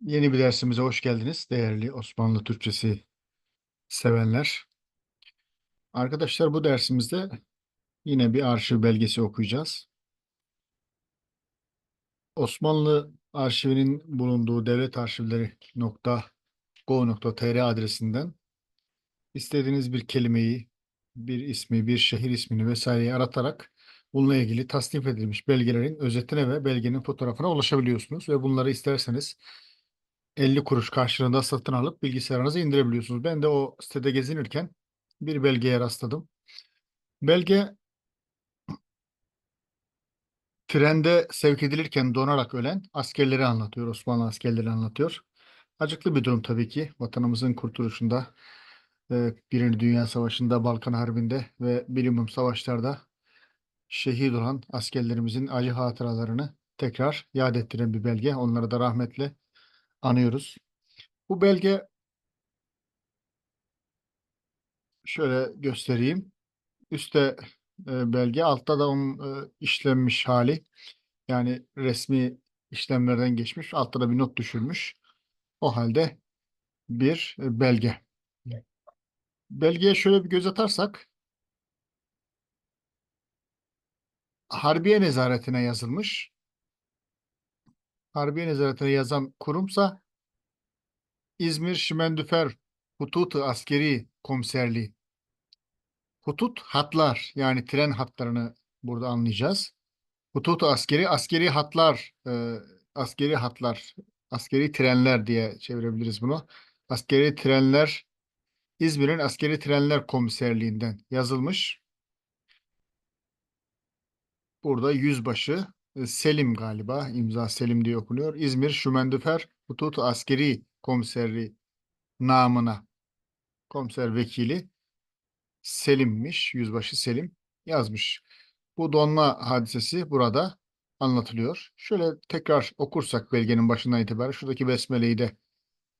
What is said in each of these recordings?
Yeni bir dersimize hoş geldiniz değerli Osmanlı Türkçesi sevenler. Arkadaşlar bu dersimizde yine bir arşiv belgesi okuyacağız. Osmanlı arşivinin bulunduğu devletarşivleri.go.tr adresinden istediğiniz bir kelimeyi, bir ismi, bir şehir ismini vesaireyi aratarak bununla ilgili tasnif edilmiş belgelerin özetine ve belgenin fotoğrafına ulaşabiliyorsunuz ve bunları isterseniz 50 kuruş karşılığında satın alıp bilgisayarınıza indirebiliyorsunuz. Ben de o sitede gezinirken bir belgeye rastladım. Belge trende sevk edilirken donarak ölen askerleri anlatıyor, Osmanlı askerleri anlatıyor. Acıklı bir durum tabii ki vatanımızın kurtuluşunda, e, Birinci Dünya Savaşı'nda, Balkan Harbi'nde ve bilimum savaşlarda şehit olan askerlerimizin acı hatıralarını tekrar yad ettiren bir belge. Onları da rahmetle anıyoruz. Bu belge şöyle göstereyim. Üste e, belge, altta da onun e, işlenmiş hali. Yani resmi işlemlerden geçmiş. Altta da bir not düşürmüş. O halde bir e, belge. Belgeye şöyle bir göz atarsak Harbiye Nezaretine yazılmış. Harbiye Nezaretine yazan kurumsa İzmir Şimendüfer Hututu Askeri Komiserliği. Hutut hatlar yani tren hatlarını burada anlayacağız. Hututu askeri, askeri hatlar, e, askeri hatlar, askeri trenler diye çevirebiliriz bunu. Askeri trenler İzmir'in askeri trenler komiserliğinden yazılmış. Burada yüzbaşı Selim galiba imza Selim diye okunuyor. İzmir Şümendüfer Hututu Askeri Komiserliği namına komiser vekili Selim'miş. Yüzbaşı Selim yazmış. Bu donma hadisesi burada anlatılıyor. Şöyle tekrar okursak belgenin başından itibaren şuradaki besmeleyi de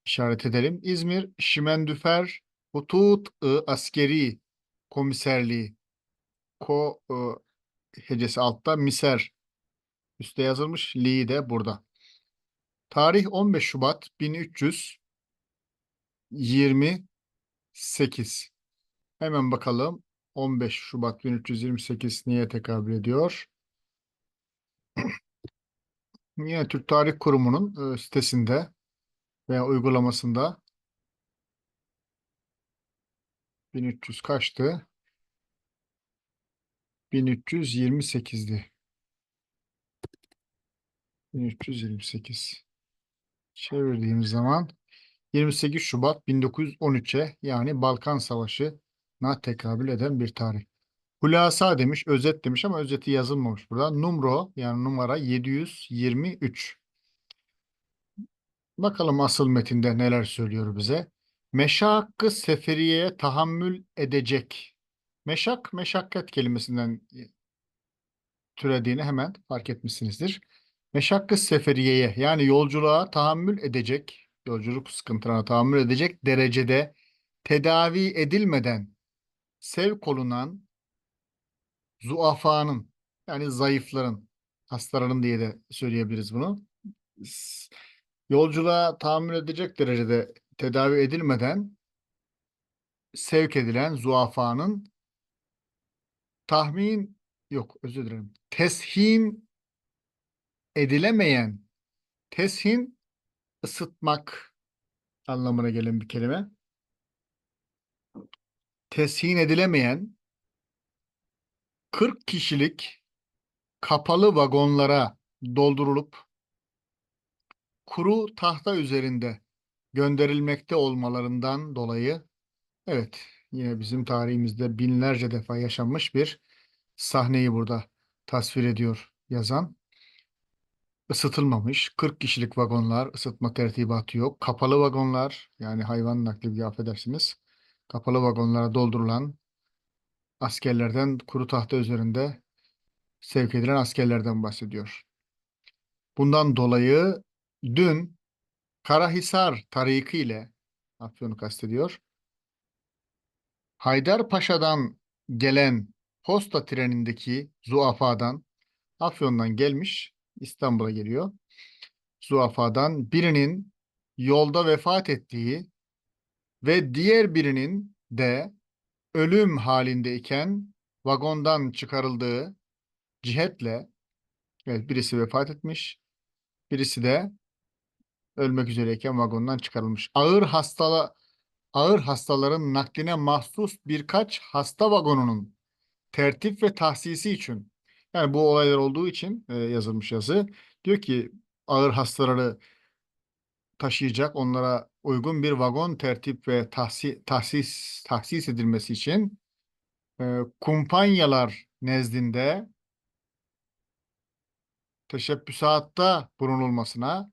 işaret edelim. İzmir Şimendüfer Hutut-ı Askeri Komiserliği Ko e, hecesi altta miser üstte yazılmış. Li de burada. Tarih 15 Şubat 1328. Hemen bakalım. 15 Şubat 1328 niye tekabül ediyor? Yine Türk Tarih Kurumu'nun e, sitesinde veya uygulamasında 1300 kaçtı? 1328'di. 1328. Çevirdiğimiz zaman 28 Şubat 1913'e yani Balkan Savaşı'na tekabül eden bir tarih. Hulasa demiş, özet demiş ama özeti yazılmamış burada. Numro yani numara 723. Bakalım asıl metinde neler söylüyor bize. Meşakkı seferiyeye tahammül edecek. Meşak, meşakkat kelimesinden türediğini hemen fark etmişsinizdir. Meşakkı seferiyeye yani yolculuğa tahammül edecek, yolculuk sıkıntılarına tahammül edecek derecede tedavi edilmeden sevk olunan zuafanın yani zayıfların, hastaların diye de söyleyebiliriz bunu. Yolculuğa tahammül edecek derecede tedavi edilmeden sevk edilen zuafanın tahmin yok özür dilerim. Teshin edilemeyen teshin ısıtmak anlamına gelen bir kelime. Teshin edilemeyen 40 kişilik kapalı vagonlara doldurulup kuru tahta üzerinde gönderilmekte olmalarından dolayı evet yine bizim tarihimizde binlerce defa yaşanmış bir sahneyi burada tasvir ediyor yazan. Isıtılmamış 40 kişilik vagonlar ısıtma tertibatı yok. Kapalı vagonlar yani hayvan nakli affedersiniz. Kapalı vagonlara doldurulan askerlerden kuru tahta üzerinde sevk edilen askerlerden bahsediyor. Bundan dolayı dün Karahisar tariki ile Afyon'u kastediyor. Haydarpaşa'dan gelen posta trenindeki zuafadan Afyon'dan gelmiş İstanbul'a geliyor. Zuafadan birinin yolda vefat ettiği ve diğer birinin de ölüm halindeyken vagondan çıkarıldığı cihetle evet birisi vefat etmiş, birisi de ölmek üzereyken vagondan çıkarılmış. Ağır hastala ağır hastaların nakline mahsus birkaç hasta vagonunun tertip ve tahsisi için yani bu olaylar olduğu için e, yazılmış yazı. Diyor ki ağır hastaları taşıyacak onlara uygun bir vagon tertip ve tahsi, tahsis tahsis edilmesi için e, kumpanyalar nezdinde teşebbüsatta bulunulmasına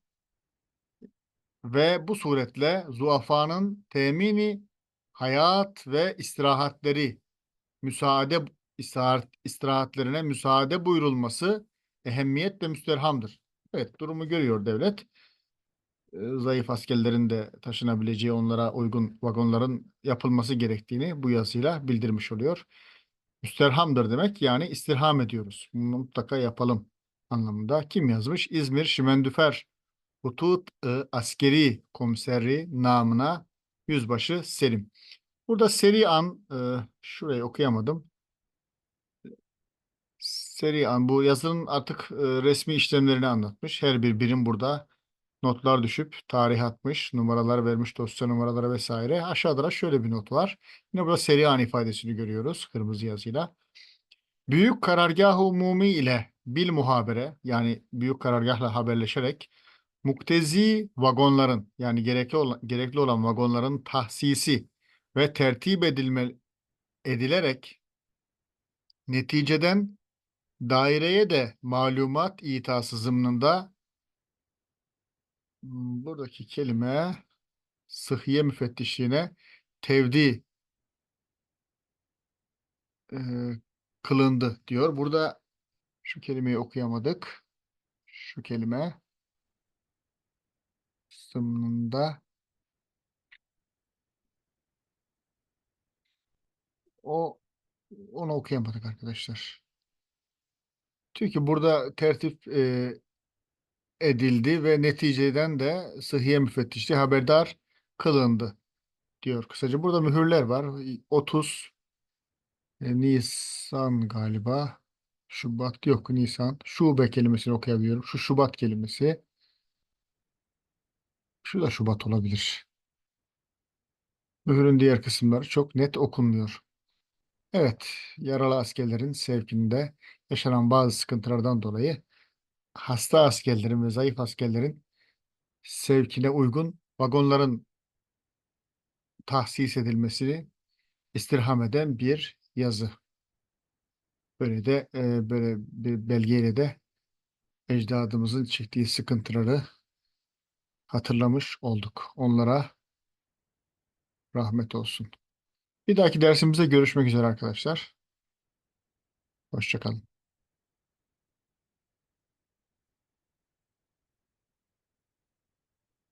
ve bu suretle zuafanın temini hayat ve istirahatleri müsaade istirahat, istirahatlerine müsaade buyurulması ehemmiyet ve müsterhamdır. Evet durumu görüyor devlet. Ee, Zayıf askerlerin de taşınabileceği onlara uygun vagonların yapılması gerektiğini bu yazıyla bildirmiş oluyor. Müsterhamdır demek yani istirham ediyoruz. Bunu mutlaka yapalım anlamında. Kim yazmış? İzmir Şimendüfer Hutut Askeri Komiseri namına Yüzbaşı Selim. Burada seri an e, şurayı okuyamadım. Seri an bu yazının artık e, resmi işlemlerini anlatmış. Her bir birim burada notlar düşüp tarih atmış, numaralar vermiş, dosya numaraları vesaire. Aşağıda da şöyle bir not var. Yine burada seri an ifadesini görüyoruz kırmızı yazıyla. Büyük karargah umumi ile bil muhabere yani büyük karargahla haberleşerek muktezi vagonların yani gerekli olan, gerekli olan vagonların tahsisi ve tertip edilme edilerek neticeden daireye de malumat itası zımnında hmm, buradaki kelime sıhhiye müfettişliğine tevdi e, kılındı diyor. Burada şu kelimeyi okuyamadık. Şu kelime zımnında o onu okuyamadık arkadaşlar. Çünkü burada tertip e, edildi ve neticeden de sıhhiye müfettişliği haberdar kılındı diyor. Kısaca burada mühürler var. 30 e, Nisan galiba. Şubat yok Nisan. Şube kelimesini okuyabiliyorum. Şu Şubat kelimesi. Şu da Şubat olabilir. Mühürün diğer kısımları çok net okunmuyor. Evet, yaralı askerlerin sevkinde yaşanan bazı sıkıntılardan dolayı hasta askerlerin ve zayıf askerlerin sevkine uygun vagonların tahsis edilmesini istirham eden bir yazı. Böyle de e, böyle bir belgeyle de ecdadımızın çektiği sıkıntıları hatırlamış olduk. Onlara rahmet olsun. Bir dahaki dersimizde görüşmek üzere arkadaşlar. Hoşçakalın.